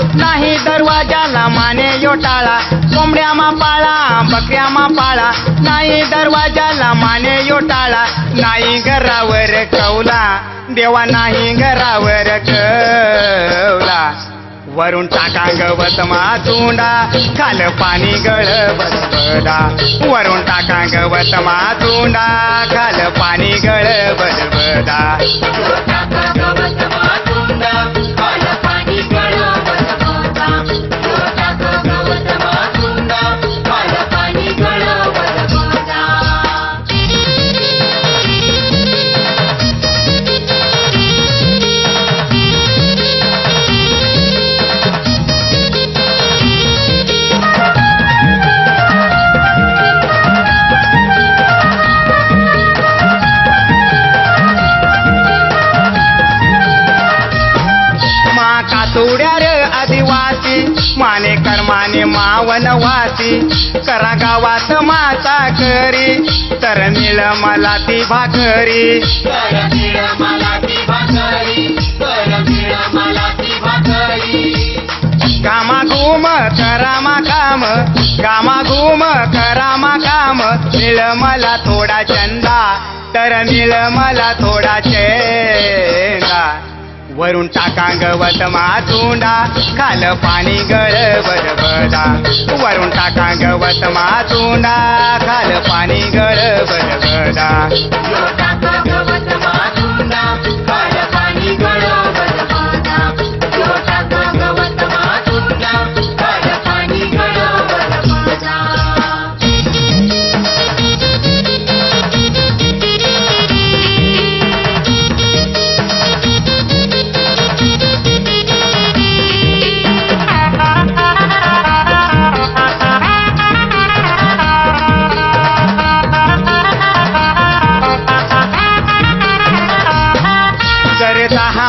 नाही दरवाजाला टाळा. कोंबड्या मा पाळा बकऱ्या मा पाळा. नाही दरवाजाला माने यो टाळा. नाही घरावर कवला देवा नाही घरावर कवला वरून टाका गवत मातुंडा खाल पाणी गळ बदबदा वरून टाका गवत मातुंडा खाल पाणी गळ बदबदा कातोड्या रे आदिवासी. माने कर्माने मावनवासी करा गावात माता करी. तर मिळ मला ती भाकरी. कामा घुम करामा काम. कामा घुम करामा काम. मिळ मला थोडा चंदा. तर मिळ मला थोडा चेंदा वरून टाका गवत मातुंडा खाल पाणी गळ बदबदा वरून टाका गवत मातुंडा खाल पाणी गळ बदबदा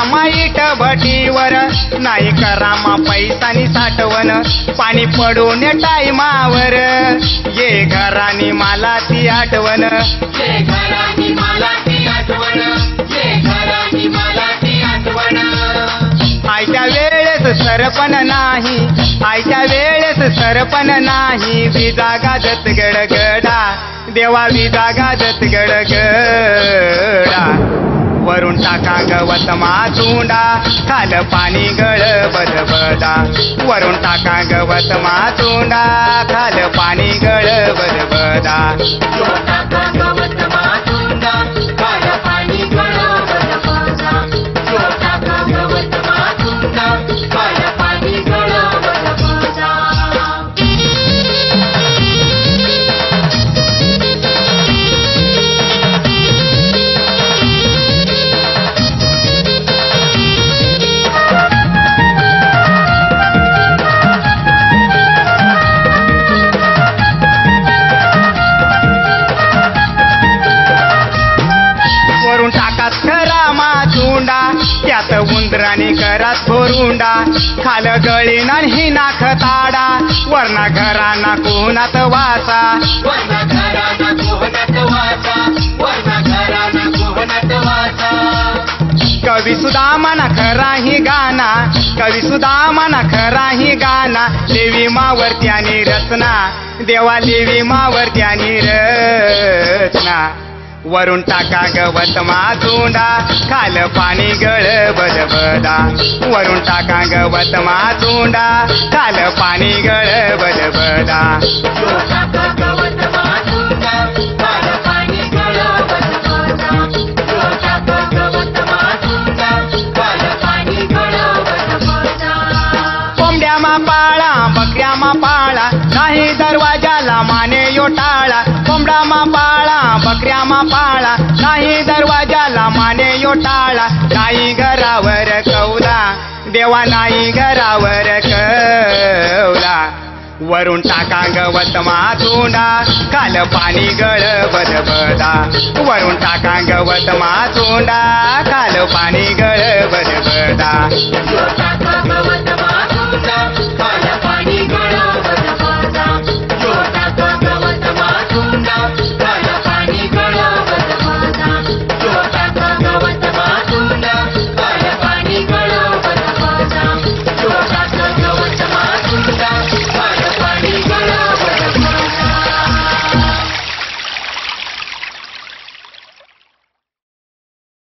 माईट भटीवर नाही करामा पैसानी साठवण. पाणी पडून टाईमावर ये घरानी मला ती आठवण. आयत्या वेळेस सरपण नाही. आयत्या वेळेस सरपण नाही. विजा गाजत गडगडा. देवा विजा गाजत गडगडा. वरून टाका गवत मातुंडा. खाल पाणी गळ बदबदा वरून टाका गवत मातुंडा. खाल पाणी गळ बदबदा त्यात उंदराने घरात भोरुंडा खाल गळीन ही नाख ताडा. वरना घराना कोणात वाचा. कवी सुदामाना खरा ही गाना. कवी सुदामाना खरा ही गाना. देवी मावरत्यानी रचना. देवा देवी मावरत्यानी रचना. वरून टाका गवत मातुंडा खाल पाणी गळ बदबदा वरून टाका गवत मातुंडा खाल पाणी गळ बदबदा नाही दरवाजाला माने यो टाळा कोंबडा मा पाळा बकऱ्या मा पाळा. नाही दरवाजाला माने यो टाळा नाही घरावर कवला देवा नाही घरावर कवला वरून टाका गवत मातुंडा खाल पाणी गळ बदबदा वरून टाका गवत मातुंडा खाल पाणी गळ बदबदा